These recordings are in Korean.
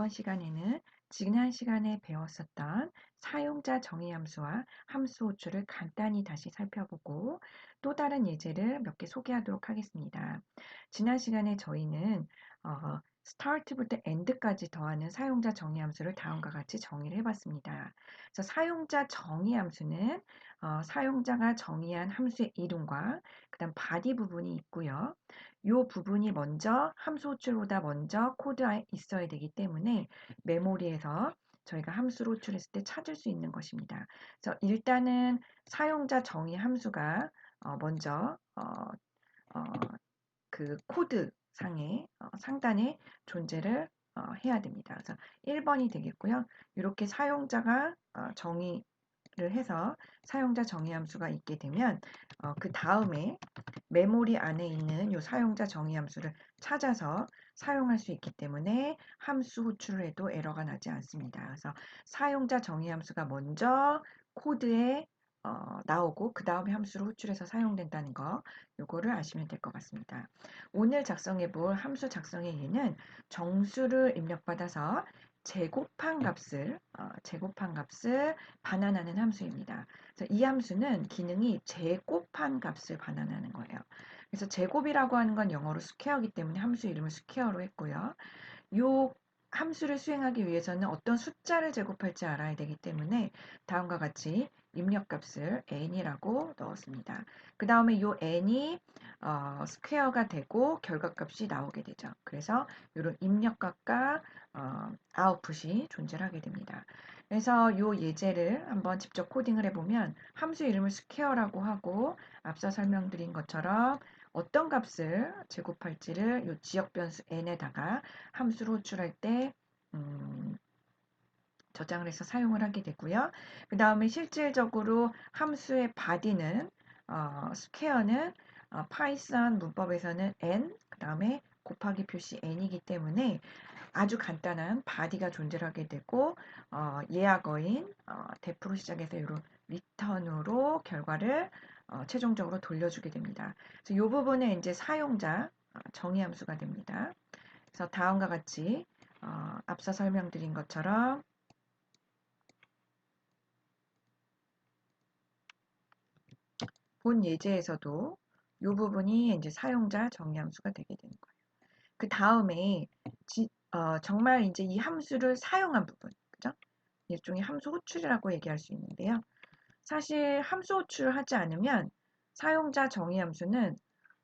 이번 시간에는 지난 시간에 배웠었던 사용자 정의 함수와 함수 호출을 간단히 다시 살펴보고 또 다른 예제를 몇 개 소개하도록 하겠습니다. 지난 시간에 저희는 어, start부터 end까지 더하는 사용자 정의 함수를 다음과 같이 정의를 해봤습니다. 그래서 사용자 정의 함수는 어, 사용자가 정의한 함수의 이름과 그 다음 body 부분이 있고요. 이 부분이 먼저 함수 호출보다 먼저 코드에 있어야 되기 때문에 메모리에서 저희가 함수를 호출했을 때 찾을 수 있는 것입니다. 그래서 일단은 사용자 정의 함수가 어, 먼저 어, 어, 그 코드 상에 어, 상단에 존재를 어, 해야 됩니다. 그래서 1번이 되겠고요. 이렇게 사용자가 어, 정의 를 해서 사용자 정의 함수가 있게 되면 어, 그 다음에 메모리 안에 있는 이 사용자 정의 함수를 찾아서 사용할 수 있기 때문에 함수 호출을 해도 에러가 나지 않습니다. 그래서 사용자 정의 함수가 먼저 코드에 어, 나오고 그 다음에 함수를 호출해서 사용된다는 거 요거를 아시면 될 것 같습니다. 오늘 작성해 볼 함수 작성의 예는 정수를 입력받아서 제곱한 값을 어, 제곱한 값을 반환하는 함수입니다. 그래서 이 함수는 기능이 제곱한 값을 반환하는 거예요. 그래서 제곱이라고 하는 건 영어로 스퀘어이기 때문에 함수 이름을 스퀘어로 했고요. 요 함수를 수행하기 위해서는 어떤 숫자를 제곱할지 알아야 되기 때문에 다음과 같이 입력값을 n이라고 넣었습니다. 그 다음에 이 n이 어, 스퀘어가 되고 결과값이 나오게 되죠. 그래서 이런 입력값과 어, 아웃풋이 존재를 하게 됩니다. 그래서 이 예제를 한번 직접 코딩을 해보면 함수 이름을 스퀘어라고 하고 앞서 설명드린 것처럼 어떤 값을 제곱할지를 이 지역 변수 n에다가 함수로 호출할 때 음, 저장을 해서 사용을 하게 되고요. 그 다음에 실질적으로 함수의 body는 어, 스퀘어는 어, 파이썬 문법에서는 n 그 다음에 곱하기 표시 n이기 때문에 아주 간단한 body가 존재하게 되고 어, 예약어인 어, 대프로 시작해서 이런 리턴으로 결과를 어, 최종적으로 돌려주게 됩니다. 그래서 이 부분에 이제 사용자 어, 정의 함수가 됩니다. 그래서 다음과 같이 어, 앞서 설명드린 것처럼 본 예제에서도 이 부분이 이제 사용자 정의 함수가 되게 되는 거예요. 그 다음에 어, 정말 이제 이 함수를 사용한 부분, 그죠? 일종의 함수 호출이라고 얘기할 수 있는데요. 사실 함수 호출을 하지 않으면 사용자 정의 함수는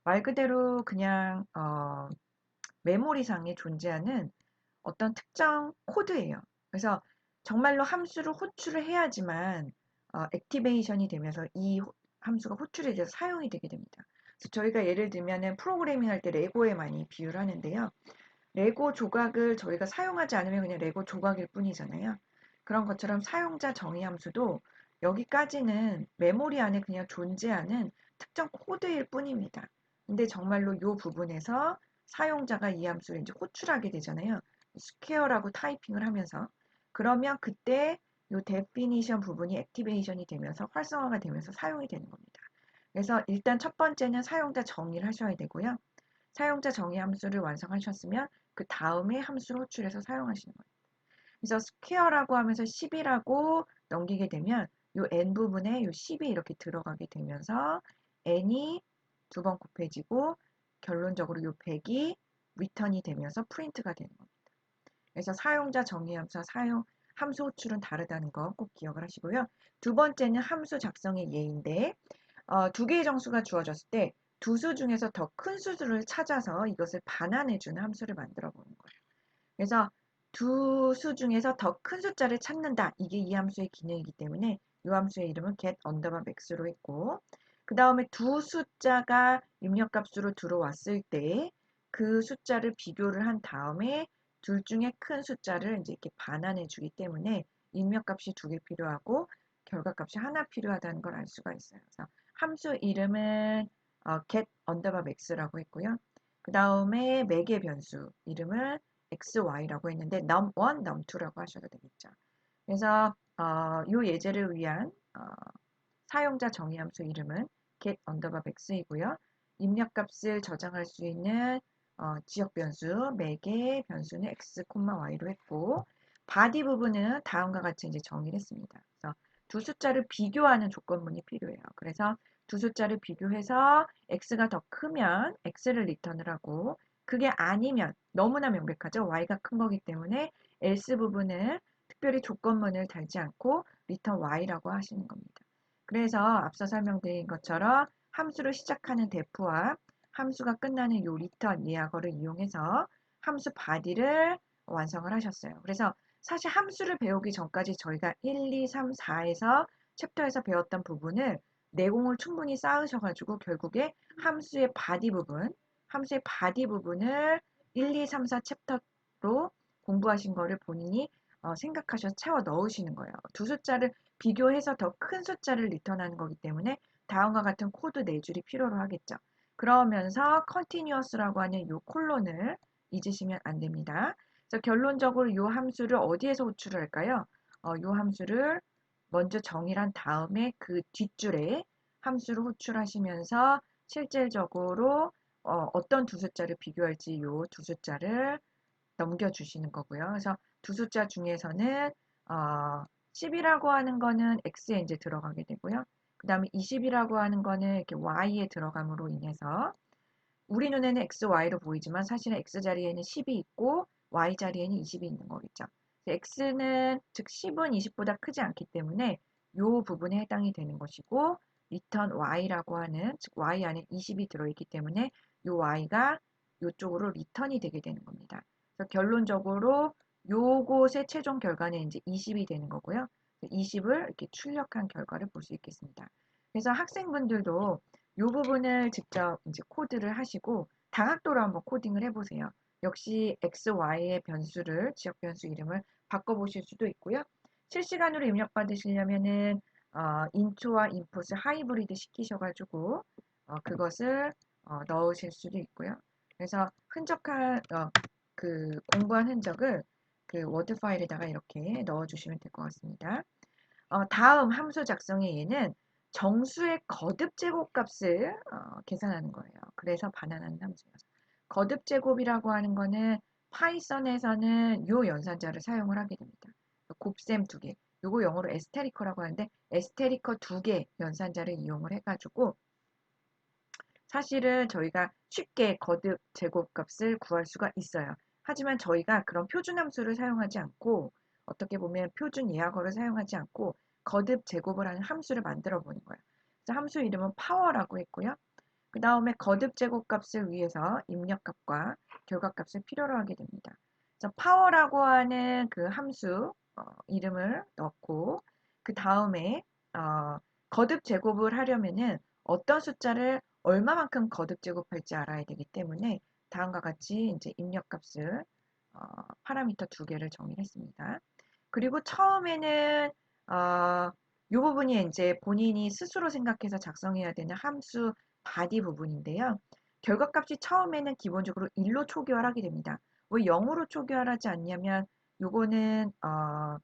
말 그대로 그냥 어, 메모리상에 존재하는 어떤 특정 코드예요. 그래서 정말로 함수를 호출을 해야지만 어, 액티베이션이 되면서 이 함수가 호출이 돼서 사용이 되게 됩니다. 그래서 저희가 예를 들면 프로그래밍 할 때 레고에 많이 비유를 하는데요. 레고 조각을 저희가 사용하지 않으면 그냥 레고 조각일 뿐이잖아요. 그런 것처럼 사용자 정의 함수도 여기까지는 메모리 안에 그냥 존재하는 특정 코드일 뿐입니다. 근데 정말로 이 부분에서 사용자가 이 함수를 이제 호출하게 되잖아요. 스퀘어라고 타이핑을 하면서 그러면 그때 이 definition 부분이 액티베이션이 되면서 활성화가 되면서 사용이 되는 겁니다. 그래서 일단 첫 번째는 사용자 정의를 하셔야 되고요. 사용자 정의 함수를 완성하셨으면 그 다음에 함수를 호출해서 사용하시는 겁니다. 그래서 스퀘어라고 하면서 10이라고 넘기게 되면 이 n 부분에 이 10이 이렇게 들어가게 되면서 n이 두 번 곱해지고 결론적으로 이 100이 리턴이 되면서 프린트가 되는 겁니다. 그래서 사용자 정의 함수와 사용 함수 호출은 다르다는 거 꼭 기억을 하시고요. 두 번째는 함수 작성의 예인데 어, 두 개의 정수가 주어졌을 때 두 수 중에서 더 큰 수를 찾아서 이것을 반환해주는 함수를 만들어 보는 거예요. 그래서 두 수 중에서 더 큰 숫자를 찾는다. 이게 이 함수의 기능이기 때문에 이 함수의 이름은 get 언더바 max로 했고 그 다음에 두 숫자가 입력값으로 들어왔을 때 그 숫자를 비교를 한 다음에 둘 중에 큰 숫자를 이제 이렇게 반환해 주기 때문에 입력값이 두 개 필요하고 결과값이 하나 필요하다는 걸 알 수가 있어요. 그래서 함수 이름은 어, get 언더바 max라고 했고요. 그 다음에 매개 변수 이름은 xy라고 했는데 num1, num2라고 하셔도 되겠죠. 그래서 어, 이 예제를 위한 어, 사용자 정의 함수 이름은 get 언더바 max이고요. 입력값을 저장할 수 있는 어, 지역 변수 매개 변수는 x, y로 했고 바디 부분은 다음과 같이 이제 정의를 했습니다. 그래서 두 숫자를 비교하는 조건문이 필요해요. 그래서 두 숫자를 비교해서 x가 더 크면 x를 리턴을 하고 그게 아니면 너무나 명백하죠. y가 큰 거기 때문에 else 부분을 특별히 조건문을 달지 않고 return y라고 하시는 겁니다. 그래서 앞서 설명드린 것처럼 함수를 시작하는 def와 함수가 끝나는 요 return 예약어를 이용해서 함수 body를 완성을 하셨어요. 그래서 사실 함수를 배우기 전까지 저희가 1, 2, 3, 4에서 챕터에서 배웠던 부분을 내공을 충분히 쌓으셔가지고 결국에 함수의 바디 부분, 함수의 바디 부분을 1, 2, 3, 4 챕터로 공부하신 거를 본인이 어, 생각하셔서 채워 넣으시는 거예요. 두 숫자를 비교해서 더 큰 숫자를 리턴하는 거기 때문에 다음과 같은 코드 네 줄이 필요로 하겠죠. 그러면서 continuous라고 하는 이 콜론을 잊으시면 안 됩니다. 그래서 결론적으로 이 함수를 어디에서 호출을 할까요? 어, 이 함수를 먼저 정의한 다음에 그 뒷줄에 함수를 호출하시면서 실질적으로 어, 어떤 두 숫자를 비교할지 이 두 숫자를 넘겨주시는 거고요. 그래서 두 숫자 중에서는 어, 10이라고 하는 거는 x에 이제 들어가게 되고요. 그 다음에 20이라고 하는 거는 이렇게 y에 들어감으로 인해서 우리 눈에는 x, y로 보이지만 사실은 x 자리에는 10이 있고 y 자리에는 20이 있는 거겠죠. x는 즉 10은 20보다 크지 않기 때문에 이 부분에 해당이 되는 것이고 return y라고 하는 즉 y 안에 20이 들어있기 때문에 이 y가 이쪽으로 리턴이 되게 되는 겁니다. 그래서 결론적으로 요곳의 최종 결과는 이제 20이 되는 거고요. 20을 이렇게 출력한 결과를 볼 수 있겠습니다. 그래서 학생분들도 이 부분을 직접 이제 코드를 하시고 당학도로 한번 코딩을 해보세요. 역시 x, y의 변수를 지역 변수 이름을 바꿔보실 수도 있고요. 실시간으로 입력받으시려면은 어, 인초와 인풋을 하이브리드 시키셔가지고 어, 그것을 어, 넣으실 수도 있고요. 그래서 흔적한 어, 그 공부한 흔적을 그 워드 파일에다가 이렇게 넣어주시면 될 것 같습니다. 어, 다음 함수 작성의 예는 정수의 거듭 제곱값을 어, 계산하는 거예요. 그래서 반환하는 함수예요. 거듭 제곱이라고 하는 거는 파이썬에서는 요 연산자를 사용을 하게 됩니다. 곱셈 두 개. 요거 영어로 에스테리커라고 하는데 에스테리커 두 개 연산자를 이용을 해가지고 사실은 저희가 쉽게 거듭 제곱값을 구할 수가 있어요. 하지만 저희가 그런 표준 함수를 사용하지 않고 어떻게 보면 표준 예약어를 사용하지 않고 거듭 제곱을 하는 함수를 만들어 보는 거예요. 그래서 함수 이름은 파워라고 했고요. 그 다음에 거듭 제곱 값을 위해서 입력값과 결과값을 필요로 하게 됩니다. 그래서 파워라고 하는 그 함수 어, 이름을 넣고 그 다음에 어, 거듭 제곱을 하려면은 어떤 숫자를 얼마만큼 거듭 제곱할지 알아야 되기 때문에 다음과 같이 이제 입력값을 어, 파라미터 두 개를 정의했습니다. 그리고 처음에는 어, 이 부분이 이제 본인이 스스로 생각해서 작성해야 되는 함수 바디 부분인데요. 결과값이 처음에는 기본적으로 1로 초기화하게 됩니다. 왜 0으로 초기화하지 않냐면 요거는 어,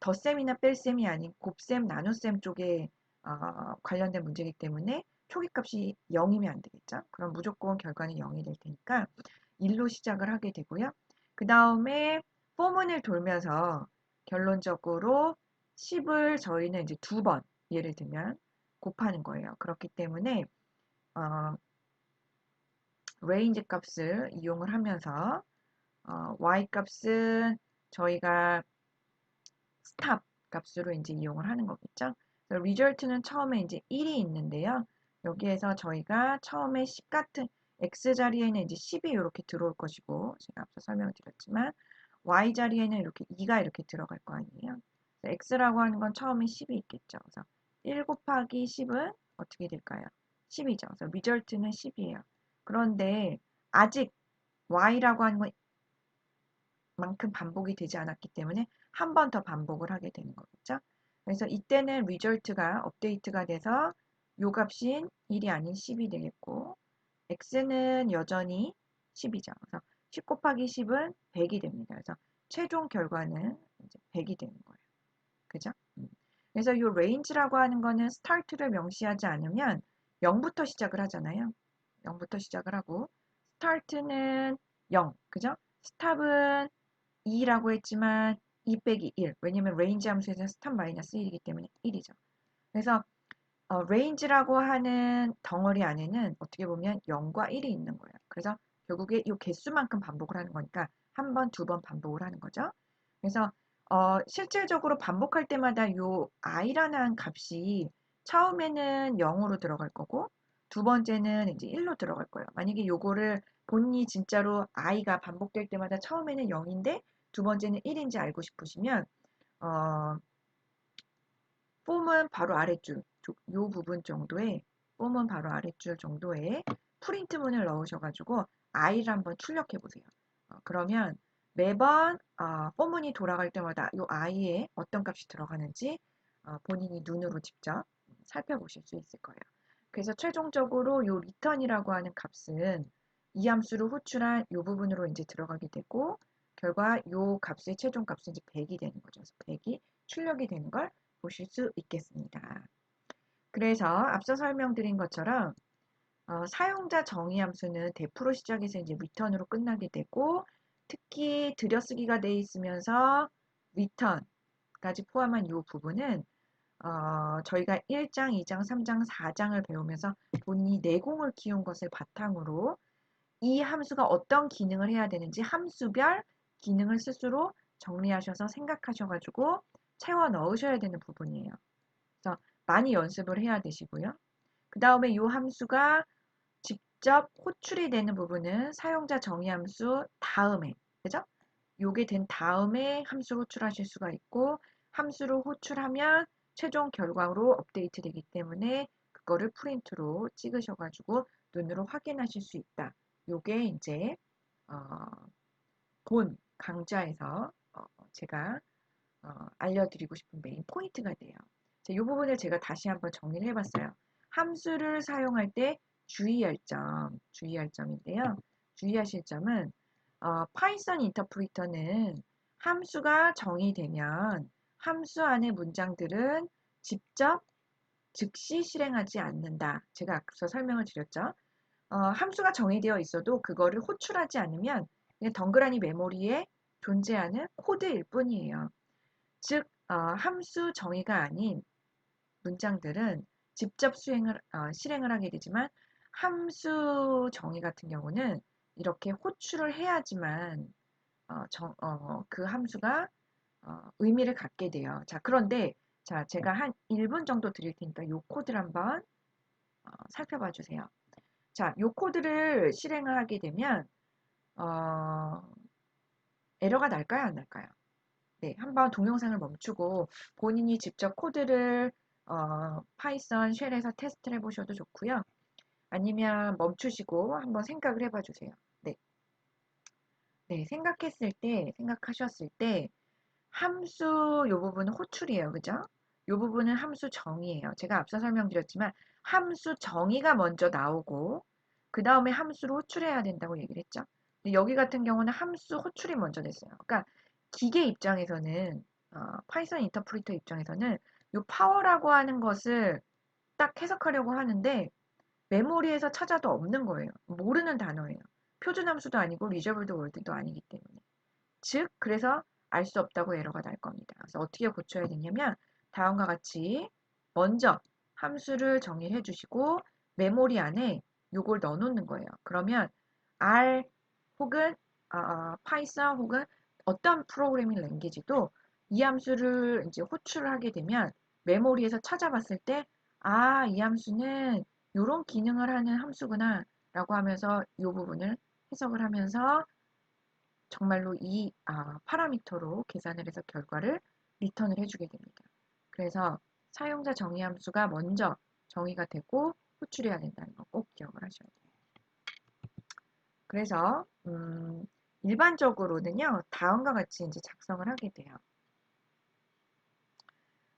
덧셈이나 뺄셈이 아닌 곱셈, 나눗셈 쪽에 어, 관련된 문제이기 때문에 초기값이 0이면 안 되겠죠. 그럼 무조건 결과는 0이 될 테니까 1로 시작을 하게 되고요. 그 다음에 포문을 돌면서 결론적으로 10을 저희는 이제 두 번 예를 들면 곱하는 거예요. 그렇기 때문에 어, 레인지 값을 이용을 하면서 어, y 값은 저희가 스탑 값으로 이제 이용을 하는 거겠죠. 리절트는 처음에 이제 1이 있는데요. 여기에서 저희가 처음에 10 같은 x 자리에는 이제 10이 이렇게 들어올 것이고 제가 앞서 설명을 드렸지만 y 자리에는 이렇게 2가 이렇게 들어갈 거 아니에요. x라고 하는 건 처음에 10이 있겠죠. 그래서 1 곱하기 10은 어떻게 될까요? 10이죠. 그래서 리절트는 10이에요. 그런데 아직 y라고 하는 건 만큼 반복이 되지 않았기 때문에 한 번 더 반복을 하게 되는 거겠죠. 그래서 이때는 리절트가 업데이트가 돼서 요 값인 1이 아닌 10이 되겠고 x는 여전히 10이죠. 그래서 10 곱하기 10은 100이 됩니다. 그래서 최종 결과는 이제 100이 되는 거예요. 그죠? 음. 그래서 이 range라고 하는 거는 start를 명시하지 않으면 0부터 시작을 하잖아요. 0부터 시작을 하고 start는 0, 그죠? stop은 2라고 했지만 2 빼기 1. 왜냐면 range 함수에서 stop 마이너스 1이기 때문에 1이죠. 그래서 어, range라고 하는 덩어리 안에는 어떻게 보면 0과 1이 있는 거예요. 그래서 결국에 이 개수만큼 반복을 하는 거니까 한 번, 두 번 반복을 하는 거죠. 그래서 어, 실질적으로 반복할 때마다 이 i라는 값이 처음에는 0으로 들어갈 거고 두 번째는 이제 1로 들어갈 거예요. 만약에 요거를 본인이 진짜로 i가 반복될 때마다 처음에는 0인데 두 번째는 1인지 알고 싶으시면 어, 폼은 바로 아래줄, 요 부분 정도에 폼은 바로 아래줄 정도에 프린트 문을 넣으셔가지고 i를 한번 출력해 보세요. 어, 그러면 매번 어, 포문이 돌아갈 때마다 이 i에 어떤 값이 들어가는지 어, 본인이 눈으로 직접 살펴보실 수 있을 거예요. 그래서 최종적으로 이 return이라고 하는 값은 이 함수를 호출한 이 부분으로 이제 들어가게 되고 결과 이 값의 최종 값은 이제 100이 되는 거죠. 그래서 100이 출력이 되는 걸 보실 수 있겠습니다. 그래서 앞서 설명드린 것처럼 어, 사용자 정의 함수는 대프로 시작해서 이제 return으로 끝나게 되고 특히 들여쓰기가 돼 있으면서 return까지 포함한 이 부분은 어, 저희가 1장, 2장, 3장, 4장을 배우면서 본인이 내공을 키운 것을 바탕으로 이 함수가 어떤 기능을 해야 되는지 함수별 기능을 스스로 정리하셔서 생각하셔가지고 채워 넣으셔야 되는 부분이에요. 그래서 많이 연습을 해야 되시고요. 그 다음에 이 함수가 직접 호출이 되는 부분은 사용자 정의 함수 다음에, 그죠? 요게 된 다음에 함수 호출하실 수가 있고 함수를 호출하면 최종 결과로 업데이트 되기 때문에 그거를 프린트로 찍으셔가지고 눈으로 확인하실 수 있다. 요게 이제 어, 본 강좌에서 어, 제가 어, 알려드리고 싶은 메인 포인트가 돼요. 자, 이 부분을 제가 다시 한번 정리를 해봤어요. 함수를 사용할 때 주의할 점, 주의할 점인데요. 주의하실 점은 어, 파이썬 인터프리터는 함수가 정의되면 함수 안의 문장들은 직접 즉시 실행하지 않는다. 제가 앞서 설명을 드렸죠. 어, 함수가 정의되어 있어도 그거를 호출하지 않으면 그냥 덩그라니 메모리에 존재하는 코드일 뿐이에요. 즉 어, 함수 정의가 아닌 문장들은 직접 수행을 어, 실행을 하게 되지만 함수 정의 같은 경우는 이렇게 호출을 해야지만 어, 정, 어, 그 함수가 어, 의미를 갖게 돼요. 자 그런데 자 제가 한 1분 정도 드릴 테니까 이 코드를 한번 어, 살펴봐 주세요. 자, 이 코드를 실행을 하게 되면 어, 에러가 날까요? 안 날까요? 네, 한번 동영상을 멈추고 본인이 직접 코드를 어, 파이썬 쉘에서 테스트를 해보셔도 좋고요. 아니면 멈추시고 한번 생각을 해봐 주세요. 네. 네, 생각했을 때, 생각하셨을 때 함수 이 부분은 호출이에요. 그죠? 이 부분은 함수 정의예요. 제가 앞서 설명드렸지만 함수 정의가 먼저 나오고 그 다음에 함수를 호출해야 된다고 얘기를 했죠. 여기 같은 경우는 함수 호출이 먼저 됐어요. 그러니까 기계 입장에서는 어, 파이썬 인터프리터 입장에서는 이 파워라고 하는 것을 딱 해석하려고 하는데 메모리에서 찾아도 없는 거예요. 모르는 단어예요. 표준 함수도 아니고 리저블드 월드도 아니기 때문에. 즉 그래서 알 수 없다고 에러가 날 겁니다. 그래서 어떻게 고쳐야 되냐면 다음과 같이 먼저 함수를 정의해 주시고 메모리 안에 요걸 넣어 놓는 거예요. 그러면 R 혹은 어, 파이썬 혹은 어떤 프로그래밍 랭귀지도 이 함수를 이제 호출을 하게 되면 메모리에서 찾아봤을 때 아, 이 함수는 이런 기능을 하는 함수구나 라고 하면서 이 부분을 해석을 하면서 정말로 이 아, 파라미터로 계산을 해서 결과를 리턴을 해주게 됩니다. 그래서 사용자 정의 함수가 먼저 정의가 되고 호출해야 된다는 거 꼭 기억을 하셔야 돼요. 그래서 음, 일반적으로는요 다음과 같이 이제 작성을 하게 돼요.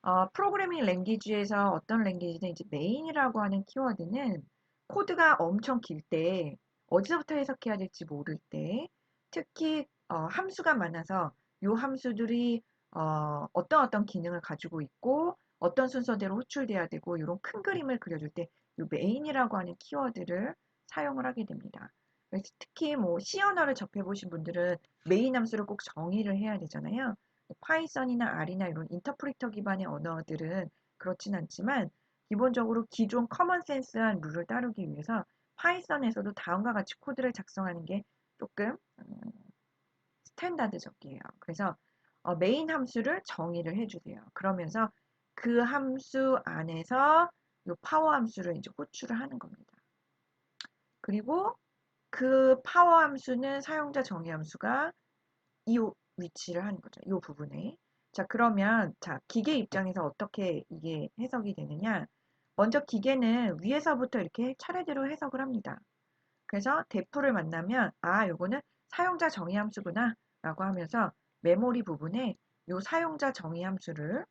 어, 프로그래밍 랭귀지에서 어떤 랭귀지든 이제 메인이라고 하는 키워드는 코드가 엄청 길 때 어디서부터 해석해야 될지 모를 때 특히 어, 함수가 많아서 이 함수들이 어, 어떤 어떤 기능을 가지고 있고 어떤 순서대로 호출돼야 되고 이런 큰 그림을 그려줄 때이 메인이라고 하는 키워드를 사용을 하게 됩니다. 특히 뭐 C 언어를 접해보신 분들은 메인 함수를 꼭 정의를 해야 되잖아요. 파이썬이나 R이나 이런 인터프리터 기반의 언어들은 그렇진 않지만 기본적으로 기존 커먼 센스한 룰을 따르기 위해서 파이썬에서도 다음과 같이 코드를 작성하는 게 조금 음, 스탠다드적이에요. 그래서 어, 메인 함수를 정의를 해주세요. 그러면서 그 함수 안에서 이 파워 함수를 이제 호출을 하는 겁니다. 그리고 그 파워 함수는 사용자 정의 함수가 이 위치를 하는 거죠. 이 부분에. 자, 그러면 자, 기계 입장에서 어떻게 이게 해석이 되느냐? 먼저 기계는 위에서부터 이렇게 차례대로 해석을 합니다. 그래서 대프를 만나면 아, 요거는 사용자 정의 함수구나 라고 하면서 메모리 부분에 요 사용자 정의 함수를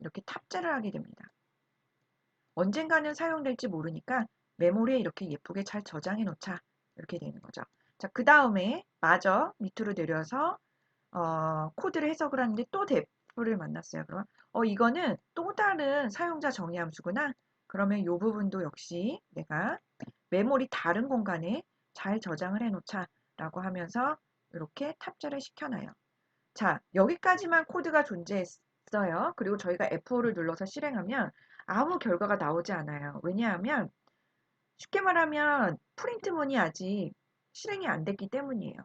이렇게 탑재를 하게 됩니다. 언젠가는 사용될지 모르니까 메모리에 이렇게 예쁘게 잘 저장해 놓자 이렇게 되는 거죠. 자, 그 다음에 마저 밑으로 내려서 어, 코드를 해석을 하는데 또 대프를 만났어요. 그러면 어, 이거는 또 다른 사용자 정의 함수구나. 그러면 이 부분도 역시 내가 메모리 다른 공간에 잘 저장을 해 놓자 라고 하면서 이렇게 탑재를 시켜놔요. 자, 여기까지만 코드가 존재했어요. 그리고 저희가 F5를 눌러서 실행하면 아무 결과가 나오지 않아요. 왜냐하면 쉽게 말하면 프린트문이 아직 실행이 안 됐기 때문이에요.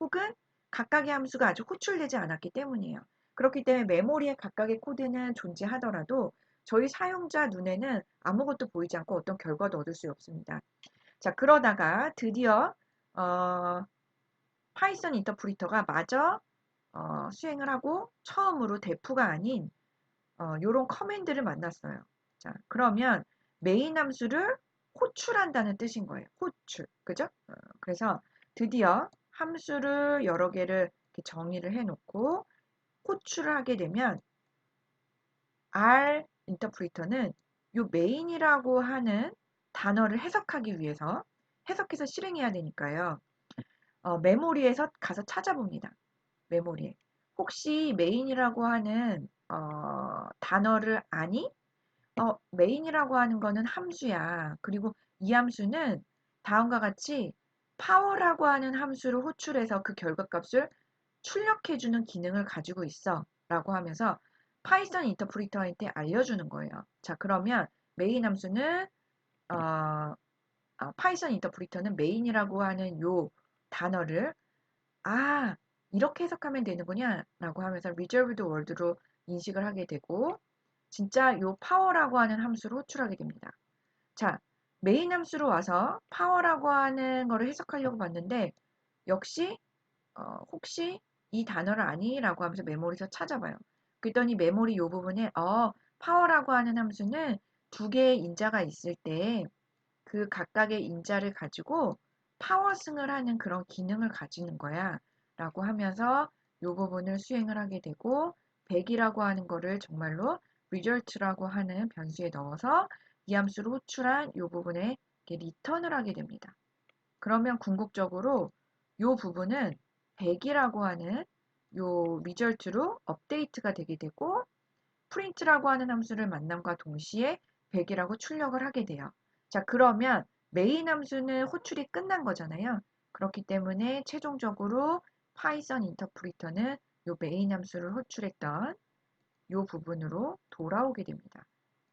혹은 각각의 함수가 아직 호출되지 않았기 때문이에요. 그렇기 때문에 메모리에 각각의 코드는 존재하더라도 저희 사용자 눈에는 아무것도 보이지 않고 어떤 결과도 얻을 수 없습니다. 자, 그러다가 드디어 어, 파이썬 인터프리터가 마저 어, 수행을 하고 처음으로 대프가 아닌 어, 요런 커맨드를 만났어요. 자, 그러면 메인 함수를 호출한다는 뜻인 거예요. 호출. 그죠? 어, 그래서 드디어 함수를 여러 개를 정의를 해놓고 호출을 하게 되면 R 인터프리터는 요 메인이라고 하는 단어를 해석하기 위해서 해석해서 실행해야 되니까요. 어, 메모리에서 가서 찾아봅니다. 메모리에. 혹시 메인이라고 하는 어, 단어를 아니? 어, 메인이라고 하는 거는 함수야. 그리고 이 함수는 다음과 같이 파워라고 하는 함수를 호출해서 그 결과값을 출력해주는 기능을 가지고 있어. 라고 하면서 파이썬 인터프리터한테 알려주는 거예요. 자, 그러면 메인 함수는 어, 어, 파이썬 인터프리터는 메인이라고 하는 요 단어를 아, 이렇게 해석하면 되는구나 라고 하면서 reserved word로 인식을 하게 되고 진짜 요 파워라고 하는 함수를 호출하게 됩니다. 자, 메인 함수로 와서 파워라고 하는 거를 해석하려고 봤는데 역시 어, 혹시 이 단어를 아니라고 하면서 메모리에서 찾아봐요. 그랬더니 메모리 요 부분에 어, 파워라고 하는 함수는 두 개의 인자가 있을 때 그 각각의 인자를 가지고 파워승을 하는 그런 기능을 가지는 거야. 라고 하면서 이 부분을 수행을 하게 되고 100이라고 하는 거를 정말로 result라고 하는 변수에 넣어서 이 함수를 호출한 이 부분에 리턴을 하게 됩니다. 그러면 궁극적으로 이 부분은 100이라고 하는 이 result로 업데이트가 되게 되고 print라고 하는 함수를 만남과 동시에 100이라고 출력을 하게 돼요. 자, 그러면 메인 함수는 호출이 끝난 거잖아요. 그렇기 때문에 최종적으로 파이썬 인터프리터는 요 메인 함수를 호출했던 요 부분으로 돌아오게 됩니다.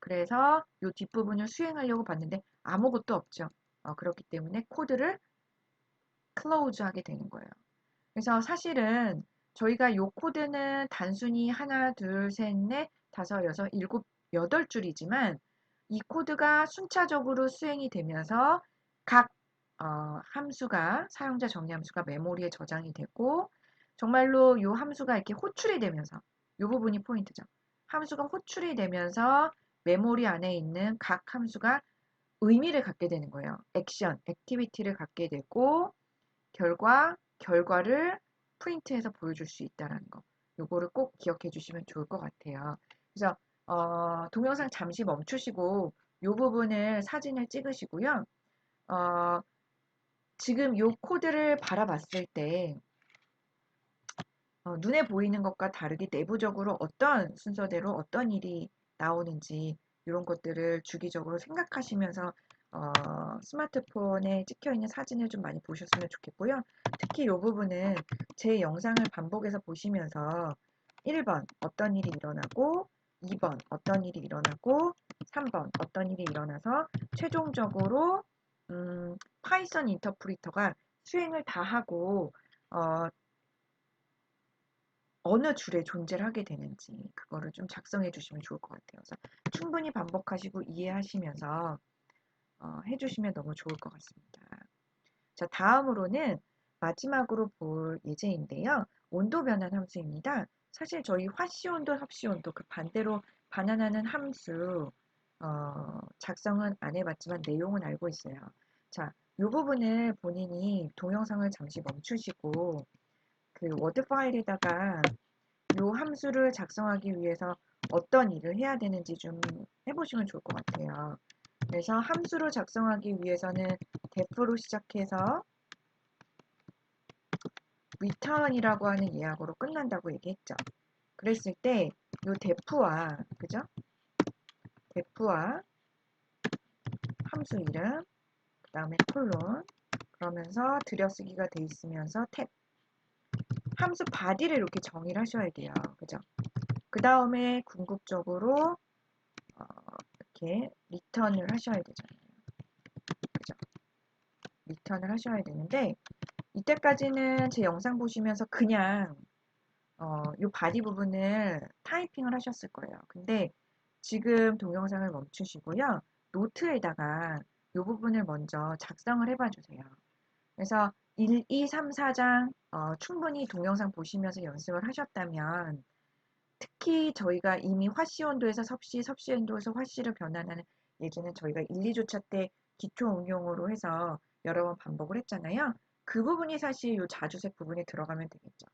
그래서 요 뒷부분을 수행하려고 봤는데 아무것도 없죠. 어, 그렇기 때문에 코드를 클로우즈 하게 되는 거예요. 그래서 사실은 저희가 요 코드는 단순히 하나, 둘, 셋, 넷, 다섯, 여섯, 일곱, 여덟 줄이지만 이 코드가 순차적으로 수행이 되면서 각 어, 함수가 사용자 정의 함수가 메모리에 저장이 되고 정말로 이 함수가 이렇게 호출이 되면서 이 부분이 포인트죠. 함수가 호출이 되면서 메모리 안에 있는 각 함수가 의미를 갖게 되는 거예요. 액션, 액티비티를 갖게 되고 결과, 결과를 프린트해서 보여줄 수 있다는 거. 요거를 꼭 기억해 주시면 좋을 것 같아요. 그래서 어, 동영상 잠시 멈추시고 이 부분을 사진을 찍으시고요. 어, 지금 이 코드를 바라봤을 때 어, 눈에 보이는 것과 다르게 내부적으로 어떤 순서대로 어떤 일이 나오는지 이런 것들을 주기적으로 생각하시면서 어, 스마트폰에 찍혀 있는 사진을 좀 많이 보셨으면 좋겠고요. 특히 이 부분은 제 영상을 반복해서 보시면서 1번 어떤 일이 일어나고 2번 어떤 일이 일어나고 3번 어떤 일이 일어나서 최종적으로 음, 파이썬 인터프리터가 수행을 다 하고 어, 어느 줄에 존재를 하게 되는지 그거를 좀 작성해 주시면 좋을 것 같아요. 그래서 충분히 반복하시고 이해하시면서 어, 해주시면 너무 좋을 것 같습니다. 자, 다음으로는 마지막으로 볼 예제인데요. 온도 변환 함수입니다. 사실 저희 화씨온도, 합씨온도 그 반대로 반환하는 함수 어, 작성은 안 해봤지만 내용은 알고 있어요. 자, 이 부분을 본인이 동영상을 잠시 멈추시고 그 워드 파일에다가 이 함수를 작성하기 위해서 어떤 일을 해야 되는지 좀 해보시면 좋을 것 같아요. 그래서 함수를 작성하기 위해서는 def로 시작해서 return이라고 하는 예약으로 끝난다고 얘기했죠. 그랬을 때이 def와 그죠? def와 함수 이름 그 다음에 콜론 그러면서 들여쓰기가 돼 있으면서 탭 함수 바디를 이렇게 정의를 하셔야 돼요. 그죠? 그 다음에 궁극적으로 어, 이렇게 리턴을 하셔야 되잖아요. 그죠? 리턴을 하셔야 되는데 이때까지는 제 영상 보시면서 그냥 어, 이 바디 부분을 타이핑을 하셨을 거예요. 근데 지금 동영상을 멈추시고요. 노트에다가 이 부분을 먼저 작성을 해봐 주세요. 그래서 1, 2, 3, 4장 어, 충분히 동영상 보시면서 연습을 하셨다면 특히 저희가 이미 화씨 온도에서 섭씨, 섭씨 온도에서 화씨를 변환하는 예제는 저희가 1, 2주차 때 기초 응용으로 해서 여러 번 반복을 했잖아요. 그 부분이 사실 이 자주색 부분에 들어가면 되겠죠.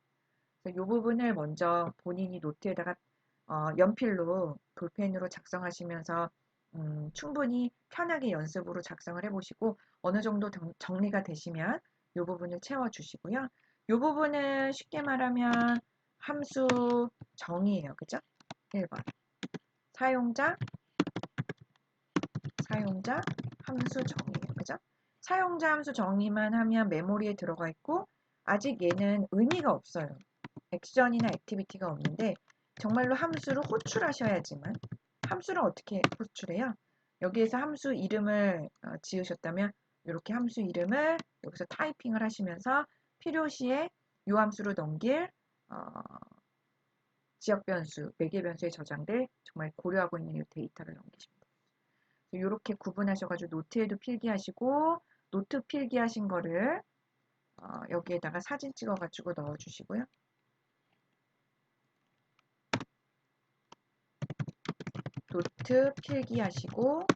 이 부분을 먼저 본인이 노트에다가 어, 연필로 볼펜으로 작성하시면서 음, 충분히 편하게 연습으로 작성을 해보시고 어느 정도 정리가 되시면 이 부분을 채워주시고요. 이 부분은 쉽게 말하면 함수 정의예요. 그죠? 1번 사용자 사용자 함수 정의예요. 그죠? 사용자 함수 정의만 하면 메모리에 들어가 있고 아직 얘는 의미가 없어요. 액션이나 액티비티가 없는데 정말로 함수를 호출하셔야지만 함수를 어떻게 호출해요? 여기에서 함수 이름을 어, 지으셨다면 이렇게 함수 이름을 여기서 타이핑을 하시면서 필요시에 이 함수로 넘길 어, 지역 변수, 매개 변수에 저장될 정말 고려하고 있는 이 데이터를 넘기시면 됩니다. 이렇게 구분하셔가지고 노트에도 필기하시고 노트 필기하신 거를 어, 여기에다가 사진 찍어가지고 넣어주시고요. 노트 필기하시고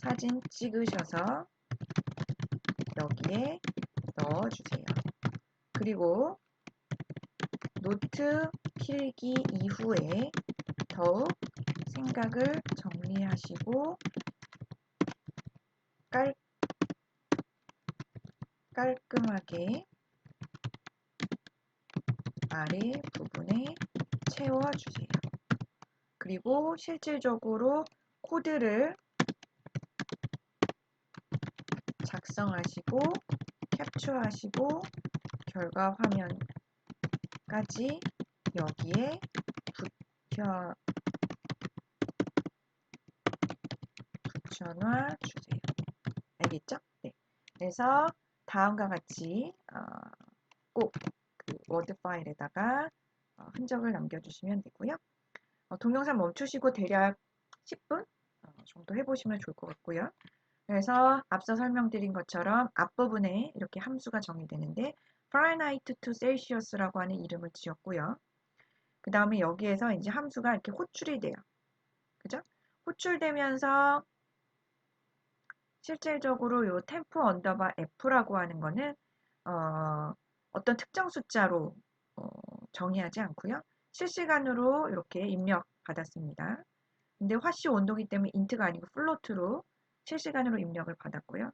사진 찍으셔서 여기에 넣어주세요. 그리고 노트 필기 이후에 더욱 생각을 정리하시고 깔, 깔끔하게 아래 부분에 채워주세요. 그리고 실질적으로 코드를 작성하시고 캡처하시고 결과 화면까지 여기에 붙여 붙여놔 주세요. 알겠죠? 네. 그래서 다음과 같이 어, 꼭그 워드 파일에다가 어, 흔적을 남겨주시면 되고요. 어, 동영상 멈추시고 대략 10분 어, 정도 해보시면 좋을 것 같고요. 그래서 앞서 설명드린 것처럼 앞부분에 이렇게 함수가 정의되는데 Fahrenheit to Celsius라고 하는 이름을 지었고요. 그 다음에 여기에서 이제 함수가 이렇게 호출이 돼요. 그죠? 호출되면서 실질적으로 요 템프 언더바 F라고 하는 거는 어, 어떤 특정 숫자로 어, 정의하지 않고요. 실시간으로 이렇게 입력 받았습니다. 근데 화씨 온도기 때문에 인트가 아니고 플로트로 실시간으로 입력을 받았고요.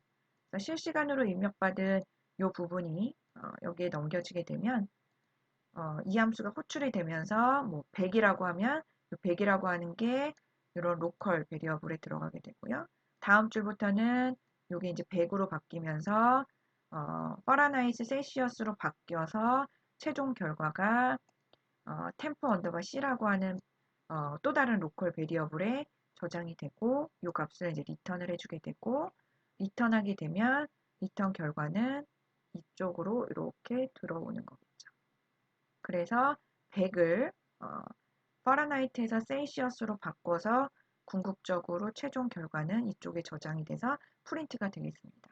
실시간으로 입력받은 이 부분이 어, 여기에 넘겨지게 되면 어, 이 함수가 호출이 되면서 뭐 100이라고 하면 100이라고 하는 게 이런 로컬 베리어블에 들어가게 되고요. 다음 줄부터는 요게 이제 100으로 바뀌면서 어, 파라나이트 셀시어스로 바뀌어서 최종 결과가 어, 템프 언더바 C라고 하는 어, 또 다른 로컬 베리어블에 저장이 되고 이 값을 이제 리턴을 해주게 되고 리턴하게 되면 리턴 결과는 이쪽으로 이렇게 들어오는 거겠죠. 그래서 100을 어, 파라나이트에서 셀시어스로 바꿔서 궁극적으로 최종 결과는 이쪽에 저장이 돼서 프린트가 되겠습니다.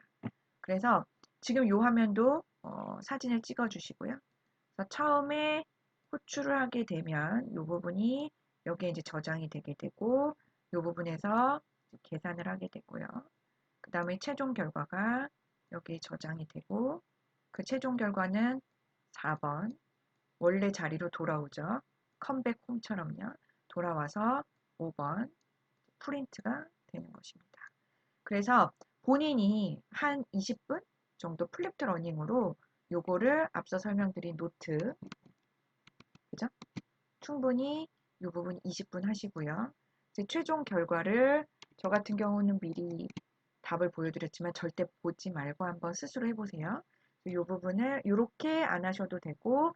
그래서 지금 이 화면도 어, 사진을 찍어 주시고요. 그래서 처음에 호출을 하게 되면 이 부분이 여기에 이제 저장이 되게 되고 이 부분에서 계산을 하게 되고요. 그 다음에 최종 결과가 여기 저장이 되고 그 최종 결과는 4번 원래 자리로 돌아오죠. 컴백 홈처럼요. 돌아와서 5번 프린트가 되는 것입니다. 그래서 본인이 한 20분 정도 플립트 러닝으로 요거를 앞서 설명드린 노트 그죠? 충분히 이 부분 20분 하시고요. 최종 결과를 저 같은 경우는 미리 답을 보여드렸지만 절대 보지 말고 한번 스스로 해보세요. 이 부분을 이렇게 안 하셔도 되고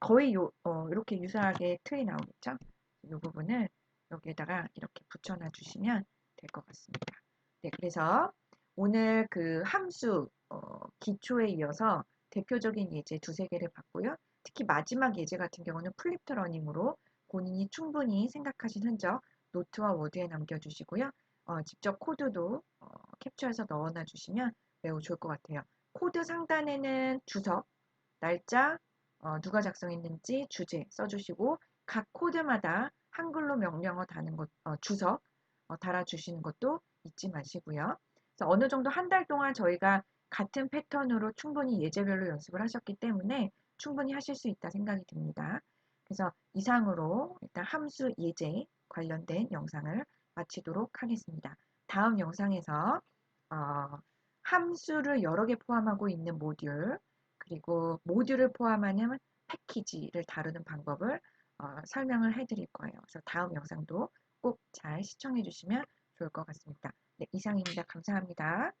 거의 요, 어, 이렇게 유사하게 틀이 나오겠죠? 이 부분을 여기에다가 이렇게 붙여놔 주시면 될 것 같습니다. 네, 그래서 오늘 그 함수 어, 기초에 이어서 대표적인 예제 두세 개를 봤고요. 특히 마지막 예제 같은 경우는 플립트 러닝으로 본인이 충분히 생각하신 흔적 노트와 워드에 남겨주시고요. 어, 직접 코드도 어, 캡처해서 넣어놔 주시면 매우 좋을 것 같아요. 코드 상단에는 주석, 날짜, 어, 누가 작성했는지 주제 써주시고 각 코드마다 한글로 명령어 다는 것, 어, 주석 어, 달아주시는 것도 잊지 마시고요. 그래서 어느 정도 한 달 동안 저희가 같은 패턴으로 충분히 예제별로 연습을 하셨기 때문에 충분히 하실 수 있다 생각이 듭니다. 그래서 이상으로 일단 함수 예제 관련된 영상을 마치도록 하겠습니다. 다음 영상에서 어, 함수를 여러 개 포함하고 있는 모듈 그리고 모듈을 포함하는 패키지를 다루는 방법을 어, 설명을 해드릴 거예요. 그래서 다음 영상도 꼭 잘 시청해 주시면 좋을 것 같습니다. 네, 이상입니다. 감사합니다.